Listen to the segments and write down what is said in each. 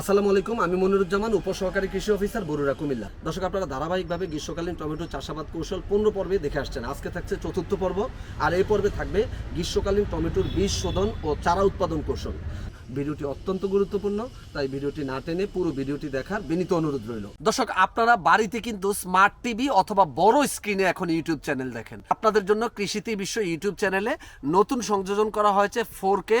আসসালামু আলাইকুম, আমি মনিরুজ্জামান, উপসহকারী কৃষি অফিসার বরুড়া, কুমিল্লা। দর্শক, আপনারা ধারাবাহিকভাবে গ্রীষ্মকালীন টমেটো চাষাবাদ কৌশল পনেরো পর্বে দেখে আসছেন। আজকে থাকছে চতুর্থ পর্ব, আর এই পর্বে থাকবে গ্রীষ্মকালীন টমেটোর বীজ শোধন ও চারা উৎপাদন কৌশল। ভিডিওটি অত্যন্ত গুরুত্বপূর্ণ, তাই ভিডিওটি না টেনে পুরো ভিডিওটি দেখার বিনীত অনুরোধ রইল। দর্শক, আপনারা বাড়িতে কিন্তু স্মার্ট টিভি অথবা বড় স্ক্রিনে এখন ইউটিউব চ্যানেল দেখেন। আপনাদের জন্য কৃষিতে বিশ্ব ইউটিউব চ্যানেলে নতুন সংযোজন করা হয়েছে ফোর কে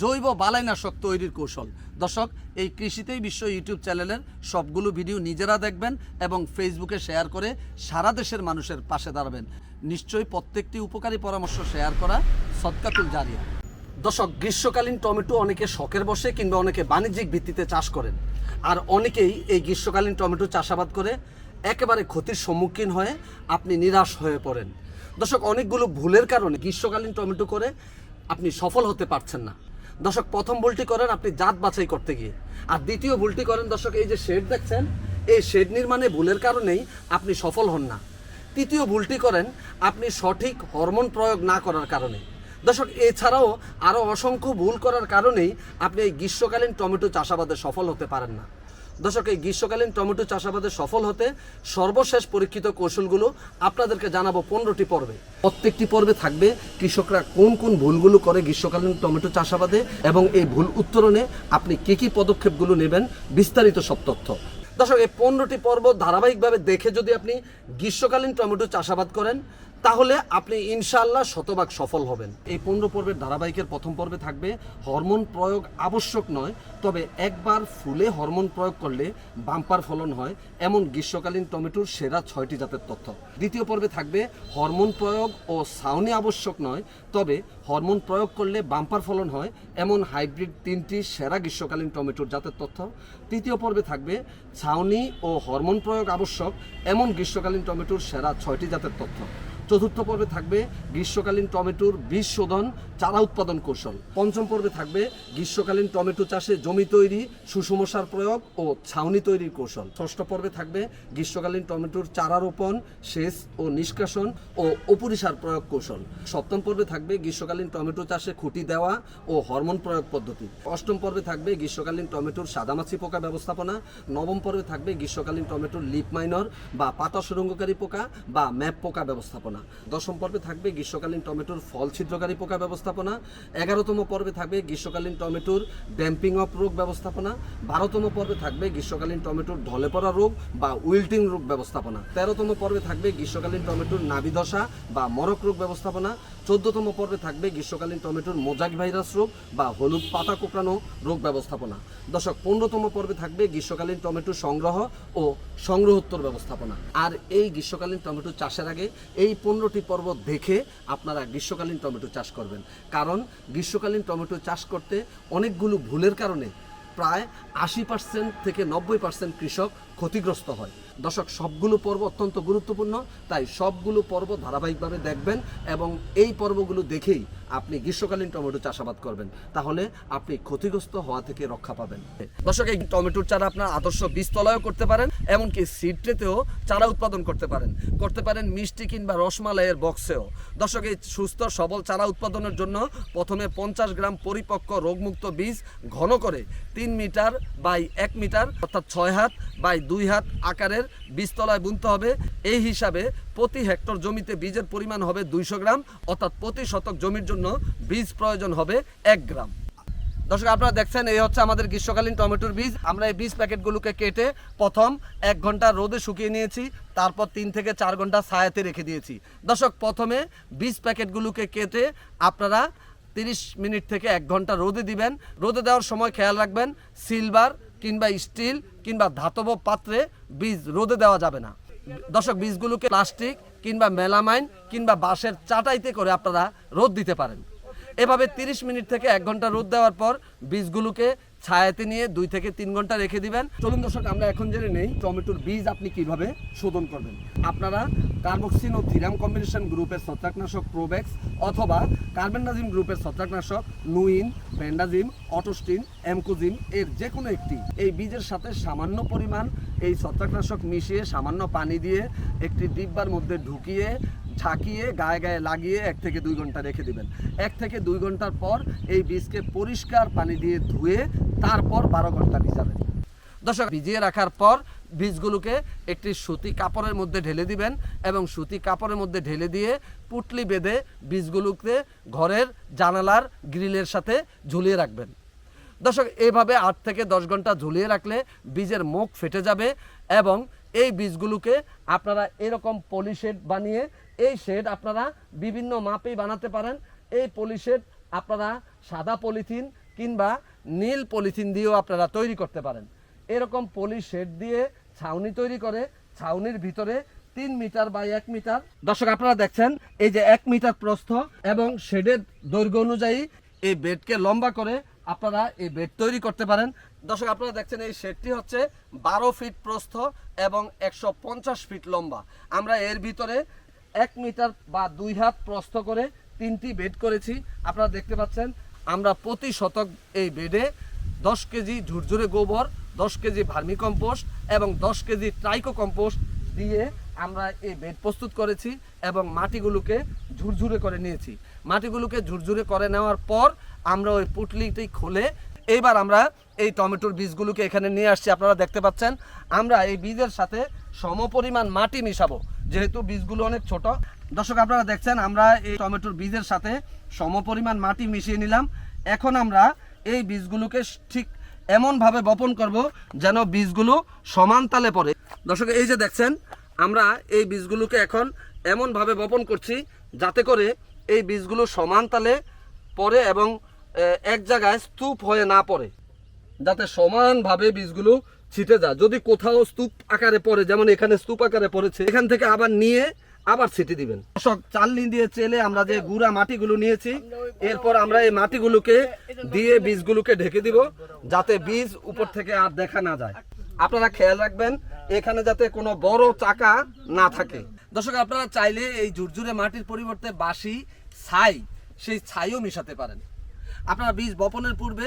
জৈব বালাইনাশক তৈরির কৌশল। দর্শক, এই কৃষিতেই বিশ্ব ইউটিউব চ্যানেলের সবগুলো ভিডিও নিজেরা দেখবেন এবং ফেসবুকে শেয়ার করে সারা দেশের মানুষের পাশে দাঁড়াবেন। নিশ্চয়ই প্রত্যেকটি উপকারী পরামর্শ শেয়ার করা সৎকাতুল জারিয়া। দর্শক, গ্রীষ্মকালীন টমেটো অনেকে শখের বসে কিংবা অনেকে বাণিজ্যিক ভিত্তিতে চাষ করেন। আর অনেকেই এই গ্রীষ্মকালীন টমেটো চাষাবাদ করে একেবারে ক্ষতির সম্মুখীন হয়ে আপনি নিরাশ হয়ে পড়েন। দর্শক, অনেকগুলো ভুলের কারণে গ্রীষ্মকালীন টমেটো করে আপনি সফল হতে পারছেন না। দর্শক, প্রথম ভুলটি করেন আপনি জাত বাছাই করতে গিয়ে। আর দ্বিতীয় ভুলটি করেন দর্শক, এই যে শেড দেখছেন, এই শেড নির্মাণে ভুলের কারণেই আপনি সফল হন না। তৃতীয় ভুলটি করেন আপনি সঠিক হরমোন প্রয়োগ না করার কারণে। দর্শক, এছাড়াও আরও অসংখ্য ভুল করার কারণেই আপনি এই গ্রীষ্মকালীন টমেটো চাষাবাদে সফল হতে পারেন না। দর্শক, এই গ্রীষ্মকালীন টমেটো চাষাবাদে সফল হতে সর্বশেষ পরীক্ষিত কৌশলগুলো আপনাদেরকে জানাব পনেরোটি পর্বে। প্রত্যেকটি পর্বে থাকবে কৃষকরা কোন কোন ভুলগুলো করে গ্রীষ্মকালীন টমেটো চাষাবাদে এবং এই ভুল উত্তরণে আপনি কী কী পদক্ষেপগুলো নেবেন বিস্তারিত সব তথ্য। দর্শক, এই পনেরোটি পর্ব ধারাবাহিকভাবে দেখে যদি আপনি গ্রীষ্মকালীন টমেটো চাষাবাদ করেন তাহলে আপনি ইনশাআল্লাহ শতভাগ সফল হবেন। এই পনেরো পর্বের ধারাবাহিকের প্রথম পর্বে থাকবে, হরমোন প্রয়োগ আবশ্যক নয়, তবে একবার ফুলে হরমোন প্রয়োগ করলে বাম্পার ফলন হয়, এমন গ্রীষ্মকালীন টমেটোর সেরা ছয়টি জাতের তথ্য। দ্বিতীয় পর্বে থাকবে, হরমোন প্রয়োগ ও সাউনি আবশ্যক নয়, তবে হরমোন প্রয়োগ করলে বাম্পার ফলন হয়, এমন হাইব্রিড তিনটি সেরা গ্রীষ্মকালীন টমেটোর জাতের তথ্য। তৃতীয় পর্বে থাকবে, ছাউনি ও হরমোন প্রয়োগ আবশ্যক, এমন গ্রীষ্মকালীন টমেটোর সেরা ছয়টি জাতের তথ্য। চতুর্থ পর্বে থাকবে গ্রীষ্মকালীন টমেটোর বীজ শোধন চারা উৎপাদন কৌশল। পঞ্চম পর্বে থাকবে গ্রীষ্মকালীন টমেটো চাষে জমি তৈরি, সুষম সার প্রয়োগ ও ছাউনি তৈরির কৌশল। ষষ্ঠ পর্বে থাকবে গ্রীষ্মকালীন টমেটোর চারা রোপণ, সেচ ও নিষ্কাশন ও অপরিসার প্রয়োগ কৌশল। সপ্তম পর্বে থাকবে গ্রীষ্মকালীন টমেটো চাষে খুঁটি দেওয়া ও হরমোন প্রয়োগ পদ্ধতি। অষ্টম পর্বে থাকবে গ্রীষ্মকালীন টমেটোর সাদামাছি পোকা ব্যবস্থাপনা। নবম পর্বে থাকবে গ্রীষ্মকালীন টমেটোর লিপ মাইনর বা পাতা সুরঙ্গকারী পোকা বা ম্যাপ পোকা ব্যবস্থাপনা। দশম পর্বে থাকবে গ্রীষ্মকালীন টমেটোর ফল ছিদ্রকারী পোকা ব্যবস্থাপনা। এগারোতম পর্বে থাকবে গ্রীষ্মকালীন টমেটোর ড্যাম্পিং অফ রোগ ব্যবস্থাপনা। বারোতম পর্বে থাকবে গ্রীষ্মকালীন টমেটোর ঢলে পড়া রোগ বা উইল্টিং রোগ ব্যবস্থাপনা। তেরোতম পর্বে থাকবে গ্রীষ্মকালীন টমেটোর নাভিদশা বা মরক রোগ ব্যবস্থাপনা। চোদ্দতম পর্বে থাকবে গ্রীষ্মকালীন টমেটোর মোজাক ভাইরাস রোগ বা হলুদ পাতা কোঁকড়ানো রোগ ব্যবস্থাপনা। দশক পনেরোতম পর্বে থাকবে গ্রীষ্মকালীন টমেটো সংগ্রহ ও সংগ্রহোত্তর ব্যবস্থাপনা। আর এই গ্রীষ্মকালীন টমেটো চাষের আগে এই পনেরোটি পর্বত দেখে আপনারা গ্রীষ্মকালীন টমেটো চাষ করবেন। কারণ গ্রীষ্মকালীন টমেটো চাষ করতে অনেকগুলো ভুলের কারণে প্রায় আশি পার্সেন্ট থেকে নব্বই পার্সেন্ট কৃষক ক্ষতিগ্রস্ত হয়। দর্শক, সবগুলো পর্ব অত্যন্ত গুরুত্বপূর্ণ, তাই সবগুলো পর্ব ধারাবাহিকভাবে দেখবেন এবং এই পর্বগুলো দেখেই আপনি গ্রীষ্মকালীন টমেটো চাষাবাদ করবেন, তাহলে আপনি ক্ষতিগ্রস্ত হওয়া থেকে রক্ষা পাবেন। দর্শক, এই টমেটোর চারা আপনার আদর্শ বীজতলায়ও করতে পারেন, এমনকি সিড ট্রেতেও চারা উৎপাদন করতে পারেন। করতে পারেন মিষ্টি কিংবা রসমালাইয়ের বক্সেও দর্শক, এই সুস্থ সবল চারা উৎপাদনের জন্য প্রথমে পঞ্চাশ গ্রাম পরিপক্ক রোগমুক্ত বীজ ঘন করে তিন মিটার বাই এক মিটার, অর্থাৎ ছয় হাত বাই দুই হাত আকারের বীজতলায় বুনতে হবে। এই হিসাবে প্রতি হেক্টর জমিতে বীজের পরিমাণ হবে দুইশো গ্রাম, অর্থাৎ প্রতি শতক জমির জন্য বীজ প্রয়োজন হবে এক গ্রাম। দর্শক, আপনারা দেখছেন, এই হচ্ছে আমাদের গ্রীষ্মকালীন টমেটোর বীজ। আমরা এই বীজ প্যাকেটগুলোকে কেটে প্রথম এক ঘণ্টা রোদে শুকিয়ে নিয়েছি, তারপর তিন থেকে চার ঘণ্টা ছায়াতে রেখে দিয়েছি। দর্শক, প্রথমে বীজ প্যাকেটগুলোকে কেটে আপনারা তিরিশ মিনিট থেকে এক ঘণ্টা রোদে দিবেন। রোদে দেওয়ার সময় খেয়াল রাখবেন, সিলভার কিংবা স্টিল কিংবা ধাতব পাত্রে বীজ রোদে দেওয়া যাবে না। দর্শক, বীজগুলোকে প্লাস্টিক কিংবা মেলামাইন কিংবা বাঁশের চাটাইতে করে আপনারা রোদ দিতে পারেন। এভাবে 30 মিনিট থেকে এক ঘণ্টা রোদ দেওয়ার পর বীজগুলোকে ছায়াতে নিয়ে দুই থেকে তিন ঘণ্টা রেখে দিবেন। চলুন দর্শক, আমরা এখন জেনে নেই টমেটোর বীজ আপনি কীভাবে শোধন করবেন। আপনারা কার্বক্সিন ও থিরাম কম্বিনেশন গ্রুপের ছত্রাকনাশক প্রোবেক্স অথবা কার্বেন্ডাজিম গ্রুপের ছত্রাকনাশক নুইন ভেন্ডাজিম অটোস্টিন, এমকোজিম এর যে কোনো একটি। এই বীজের সাথে সামান্য পরিমাণ এই ছত্রাকনাশক মিশিয়ে সামান্য পানি দিয়ে একটি ডিব্বার মধ্যে ঢুকিয়ে ঝাঁকিয়ে গায়ে গায়ে লাগিয়ে এক থেকে দুই ঘণ্টা রেখে দিবেন। এক থেকে দুই ঘণ্টার পর এই বীজকে পরিষ্কার পানি দিয়ে ধুয়ে তারপর বারো ঘণ্টা ভিজাবেন। দর্শক, ভিজিয়ে রাখার পর বীজগুলোকে একটি সুতি কাপড়ের মধ্যে ঢেলে দিবেন এবং সুতি কাপড়ের মধ্যে ঢেলে দিয়ে পুটলি বেঁধে বীজগুলোকে ঘরের জানালার গ্রিলের সাথে ঝুলিয়ে রাখবেন। দর্শক এইভাবে আট থেকে দশ ঘণ্টা ঝুলিয়ে রাখলে বীজের মুখ ফেটে যাবে এবং এই বীজগুলোকে আপনারা এরকম পলিশেড বানিয়ে এই শেড আপনারা বিভিন্ন মাপেই বানাতে পারেন। এই পলি শেড আপনারা সাদা পলিথিন কিংবা নীল পলিথিন দিয়েও আপনারা তৈরি করতে পারেন। এরকম পলি শেড দিয়ে ছাউনি তৈরি করে, ছাউনির ভিতরে তিন মিটার বাই এক মিটার। দর্শক, আপনারা দেখছেন, এই যে এক মিটার প্রস্থ এবং শেডের দৈর্ঘ্য অনুযায়ী এই বেডকে লম্বা করে আপনারা এই বেড তৈরি করতে পারেন। দর্শক, আপনারা দেখছেন এই শেডটি হচ্ছে বারো ফিট প্রস্থ এবং একশো পঞ্চাশ ফিট লম্বা। আমরা এর ভিতরে এক মিটার বা দুই হাত প্রস্থ করে তিনটি বেড করেছি। আপনারা দেখতে পাচ্ছেন, আমরা প্রতি শতক এই বেডে দশ কেজি ঝুরঝুরে গোবর, দশ কেজি ভার্মি কম্পোস্ট এবং দশ কেজি ট্রাইকো কম্পোস্ট দিয়ে আমরা এই বেড প্রস্তুত করেছি এবং মাটিগুলোকে ঝুরঝুরে করে নিয়েছি। মাটিগুলোকে ঝুরঝুরে করে নেওয়ার পর আমরা ওই পুটলিটি খুলে এইবার আমরা এই টমেটোর বীজগুলোকে এখানে নিয়ে আসছি। আপনারা দেখতে পাচ্ছেন, আমরা এই বীজের সাথে সমপরিমাণ মাটি মিশাবো। যেহেতু বীজগুলো অনেক ছোট। দর্শক, আপনারা দেখছেন, আমরা এই টমেটোর বীজের সাথে সমপরিমাণ মাটি মিশিয়ে নিলাম। এখন আমরা এই বীজগুলোকে ঠিক এমনভাবে বপন করব যেন বীজগুলো সমান তালে পড়ে। দর্শক, এই যে দেখছেন, আমরা এই বীজগুলোকে এখন এমনভাবে বপন করছি যাতে করে এই বীজগুলো সমান তালে পড়ে এবং এক জায়গায় স্তূপ হয়ে না পড়ে। যাতে সমানভাবে বীজগুলো ছিটে যায়। যদি কোথাও স্তূপ আকারে পড়ে, যেমন এখানে স্তূপ আকারে পড়েছে, এখান থেকে আবার নিয়ে আবার ছিটে দিবেন। দর্শক চালনি দিয়ে চেলে আমরা যে গুঁড়া মাটিগুলো নিয়েছি, এরপর আমরা এই মাটিগুলোকে দিয়ে বীজগুলোকে ঢেকে দিব, যাতে বীজ উপর থেকে আর দেখা না যায়। আপনারা খেয়াল রাখবেন, এখানে যাতে কোনো বড় চাকা না থাকে। দর্শক, আপনারা চাইলে এই ঝুরঝুরে মাটির পরিবর্তে বাসি ছাই, সেই ছাইও মিশাতে পারেন। আপনারা বীজ বপনের পূর্বে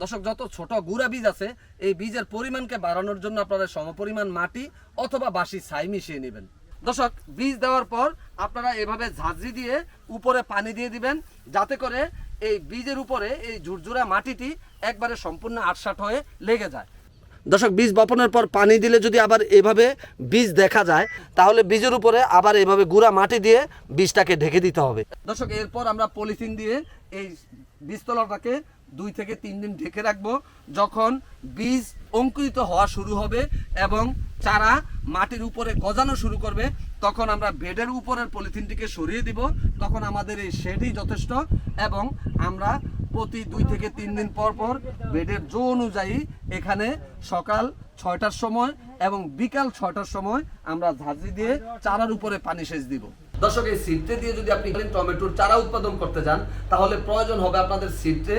দর্শক, যত ছোট গুঁড়া বীজ আছে, এই বীজের পরিমাণকে বাড়ানোর জন্য আপনারা সমপরিমাণ মাটি অথবা বাসি ছাই মিশিয়ে নেবেন। দর্শক, বীজ দেওয়ার পর আপনারা এভাবে ঝাঁঝরি দিয়ে উপরে পানি দিয়ে দিবেন, যাতে করে এই বীজের উপরে এই ঝুরঝুরা মাটিটি একবারে সম্পূর্ণ আটসাট হয়ে লেগে যায়। দর্শক, বীজ বপনের পর পানি দিলে যদি আবার এভাবে বীজ দেখা যায়, তাহলে বীজের উপরে আবার এভাবে গুঁড়া মাটি দিয়ে বীজটাকে ঢেকে দিতে হবে। দর্শক, এরপর আমরা পলিথিন দিয়ে এই বীজতলাটাকে দুই থেকে তিন দিন ঢেকে রাখব, যখন বীজ অঙ্কুরিত হওয়া শুরু হবে এবং চারা মাটির উপরে গজানো শুরু করবে, তখন আমরা বেডের উপরের পলিথিনটিকে সরিয়ে দিব। তখন আমাদের এই শেডই যথেষ্ট এবং আমরা প্রতি দুই থেকে তিন দিন পর পর বেডের জো অনুযায়ী এখানে সকাল ছয়টার সময় এবং বিকাল ছয়টার সময় আমরা ঝাঁঝরি দিয়ে চারার উপরে পানি সেচ দিব। দর্শক, এই সিটে দিয়ে যদি আপনি টমেটোর চারা উৎপাদন করতে যান, তাহলে প্রয়োজন হবে আপনাদের সিটে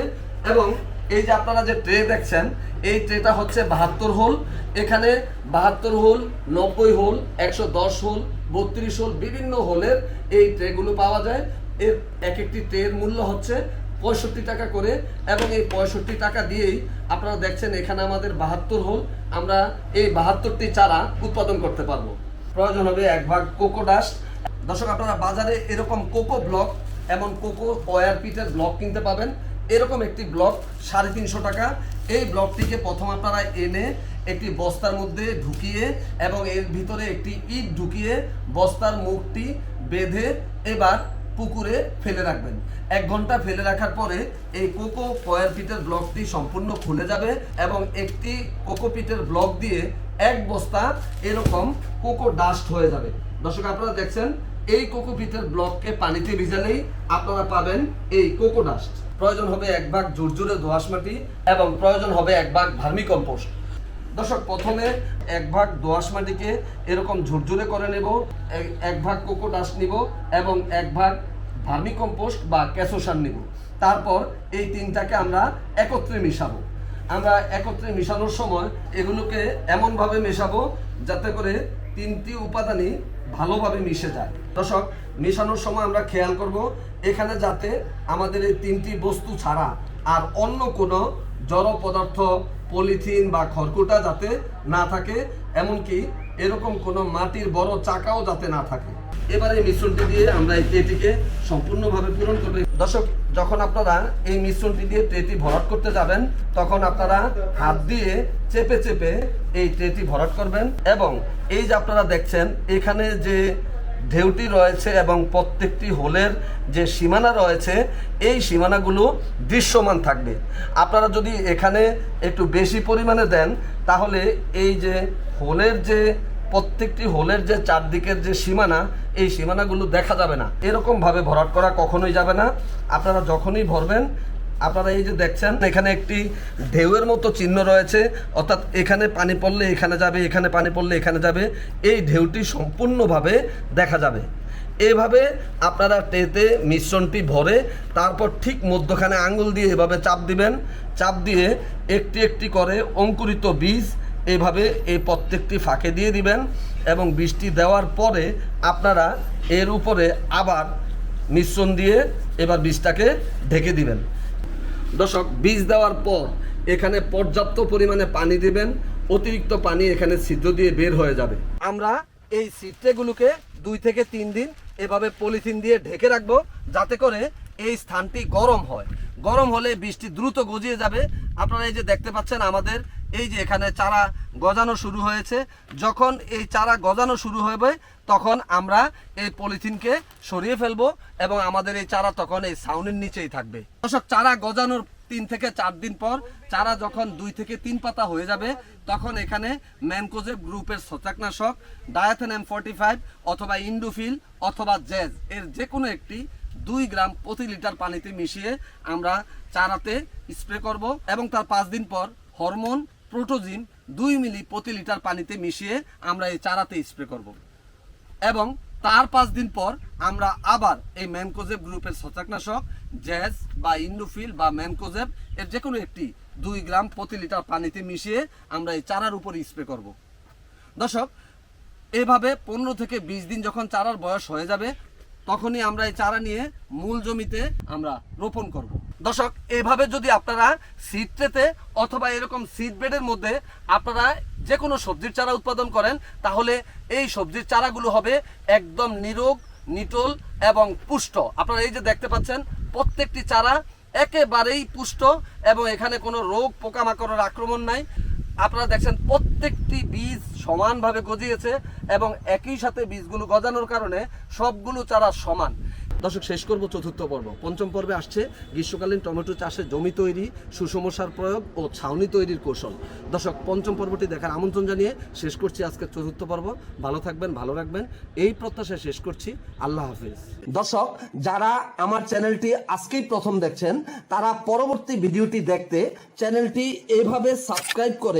এবং এই যে আপনারা যে ট্রে দেখছেন, এই ট্রেটা হচ্ছে বাহাত্তর হোল। এখানে বাহাত্তর হোল, নব্বই হোল, একশো দশ হোল, বত্রিশ হোল, বিভিন্ন হোলের এই ট্রেগুলো পাওয়া যায়। এর এক একটি ট্রের মূল্য হচ্ছে পঁয়ষট্টি টাকা করে এবং এই পঁয়ষট্টি টাকা দিয়েই আপনারা দেখছেন এখানে আমাদের বাহাত্তর হোল। আমরা এই বাহাত্তরটি চারা উৎপাদন করতে পারব। প্রয়োজন হবে এক ভাগ কোকো ডাস্ট। দর্শক, আপনারা বাজারে এরকম কোকো ব্লক এমন কোকো ওয়ার পিটের ব্লক কিনতে পাবেন। এরকম একটি ব্লক, সাড়ে তিনশো টাকা। এই ব্লকটিকে প্রথম আপনারা এনে একটি বস্তার মধ্যে ঢুকিয়ে এবং এর ভিতরে একটি ইট ঢুকিয়ে বস্তার মুখটি বেঁধে এবার পুকুরে ফেলে রাখবেন। এক ঘণ্টা ফেলে রাখার পরে এই কোকো পিটের ব্লকটি সম্পূর্ণ খুলে যাবে এবং একটি কোকো পিটের ব্লক দিয়ে এক বস্তা এরকম কোকো ডাস্ট হয়ে যাবে। দর্শক, আপনারা দেখছেন, এই কোকো পিটের ব্লককে পানিতে ভিজালেই আপনারা পাবেন এই কোকো ডাস্ট। প্রয়োজন হবে এক ভাগ জুরজুরে দোআঁশ মাটি এবং প্রয়োজন হবে এক ভাগ ভার্মি কম্পোস্ট। দর্শক, প্রথমে এক ভাগ দোআঁশ মাটিকে এরকম ঝুরঝুরে করে নেব এক- এক ভাগ কোকো ডাস্ট নিব এবং এক ভাগ ভার্মি কম্পোস্ট বা ক্যাসো সার নিব। তারপর এই তিনটাকে আমরা একত্রে মিশাবো। আমরা একত্রে মেশানোর সময় এগুলোকে এমনভাবে মেশাবো যাতে করে তিনটি উপাদানই ভালোভাবে মিশে যায়। দর্শক, মেশানোর সময় আমরা খেয়াল করব, এখানে যাতে আমাদের এই তিনটি বস্তু ছাড়া আর অন্য কোনো জড় পদার্থ, পলিথিন বা খড়কুটা যাতে না থাকে, এমনকি এরকম কোনো মাটির বড় চাকাও যাতে না থাকে। এবারে এই মিশ্রণটি দিয়ে আমরা এই ট্রেটিকে সম্পূর্ণভাবে পূরণ করবে। দর্শক, যখন আপনারা এই মিশ্রণটি দিয়ে ট্রেটি ভরাট করতে যাবেন, তখন আপনারা হাত দিয়ে চেপে চেপে এই ট্রেটি ভরাট করবেন এবং এই যে আপনারা দেখছেন, এখানে যে ঢেউটি রয়েছে এবং প্রত্যেকটি হোলের যে সীমানা রয়েছে, এই সীমানাগুলো দৃশ্যমান থাকবে। আপনারা যদি এখানে একটু বেশি পরিমাণে দেন, তাহলে এই যে হোলের যে প্রত্যেকটি হোলের যে চারদিকের যে সীমানা, এই সীমানাগুলো দেখা যাবে না। এরকম ভাবে ভরাট করা কখনোই যাবে না। আপনারা যখনই ভরবেন, আপনারা এই যে দেখছেন, এখানে একটি ঢেউয়ের মতো চিহ্ন রয়েছে। অর্থাৎ এখানে পানি পড়লে এখানে যাবে, এখানে পানি পড়লে এখানে যাবে। এই ঢেউটি সম্পূর্ণভাবে দেখা যাবে। এভাবে আপনারা টেতে মিশ্রণটি ভরে, তারপর ঠিক মধ্যখানে আঙুল দিয়ে এভাবে চাপ দিবেন। চাপ দিয়ে একটি একটি করে অঙ্কুরিত বীজ এভাবে এই প্রত্যেকটি ফাঁকে দিয়ে দিবেন এবং বৃষ্টি দেওয়ার পরে আপনারা এর উপরে আবার মিশ্রণ দিয়ে এবার বীজটাকে ঢেকে দিবেন। দর্শক, বীজ দেওয়ার পর এখানে পর্যাপ্ত পরিমাণে পানি দিবেন, অতিরিক্ত পানি এখানে ছিদ্র দিয়ে বের হয়ে যাবে। আমরা এই সিট্রেগুলোকে দুই থেকে তিন দিন এভাবে পলিথিন দিয়ে ঢেকে রাখব, যাতে করে এই স্থানটি গরম হয়। গরম হলে বৃষ্টি দ্রুত গজিয়ে যাবে। আপনারা এই যে দেখতে পাচ্ছেন আমাদের, এই যে এখানে চারা গজানো শুরু হয়েছে। যখন এই চারা গজানো শুরু হবে, তখন আমরা এই পলিথিনকে সরিয়ে ফেলব এবং আমাদের এই চারা তখন এই সাউনের নিচেই থাকবে। দর্শক, চারা গজানোর তিন থেকে চার দিন পর চারা যখন দুই থেকে তিন পাতা হয়ে যাবে, তখন এখানে ম্যানকোজেব গ্রুপের ছত্রাকনাশক ডায়াথেন এম ফর্টি ফাইভ অথবা ইন্ডোফিল অথবা জেজ, এর যে কোনো একটি দুই গ্রাম প্রতি লিটার পানিতে মিশিয়ে আমরা চারাতে স্প্রে করব এবং তার পাঁচ দিন পর হরমোন, প্রোটোজিন দুই মিলি প্রতি লিটার পানিতে মিশিয়ে আমরা এই চারাতে স্প্রে করব। এবং তার পাঁচ দিন পর আমরা আবার এই ম্যানকোজেব গ্রুপের ছত্রাকনাশক, জ্যাজ বা ইন্ডোফিল বা ম্যানকোজেব এর যে কোনো একটি দুই গ্রাম প্রতি লিটার পানিতে মিশিয়ে আমরা এই চারার উপর স্প্রে করব। দর্শক, এভাবে পনেরো থেকে বিশ দিন যখন চারার বয়স হয়ে যাবে তখনই আমরা এই চারা নিয়ে মূল জমিতে আমরা রোপণ করব। দর্শক, এভাবে যদি আপনারা সিডট্রেতে অথবা এরকম সিড বেডের মধ্যে আপনারা যে কোনো সবজির চারা উৎপাদন করেন, তাহলে এই সবজির চারাগুলো হবে একদম নিরোগ, নিটোল এবং পুষ্ট। আপনারা এই যে দেখতে পাচ্ছেন, প্রত্যেকটি চারা একেবারেই পুষ্ট এবং এখানে কোনো রোগ, পোকামাকড়ের আক্রমণ নাই। আপনারা দেখছেন, প্রত্যেকটি বীজ সমানভাবে গজিয়েছে এবং একই সাথে বীজগুলো গজানোর কারণে সবগুলো চারা সমান। দর্শক, শেষ করব চতুর্থ পর্ব। পঞ্চম পর্বে আসছে গ্রীষ্মকালীন টমেটো চাষে জমি তৈরি, সুষম সার প্রয়োগ ও ছাউনি তৈরির কৌশল। দর্শক, পঞ্চম পর্বটি দেখার আমন্ত্রণ জানিয়ে শেষ করছি আজকের চতুর্থ পর্ব। ভালো থাকবেন, ভালো রাখবেন। এই প্রত্যাশায় শেষ করছি। আল্লাহ হাফিজ। দর্শক, যারা আমার চ্যানেলটি আজকেই প্রথম দেখছেন, তারা পরবর্তী ভিডিওটি দেখতে চ্যানেলটি এভাবে সাবস্ক্রাইব করে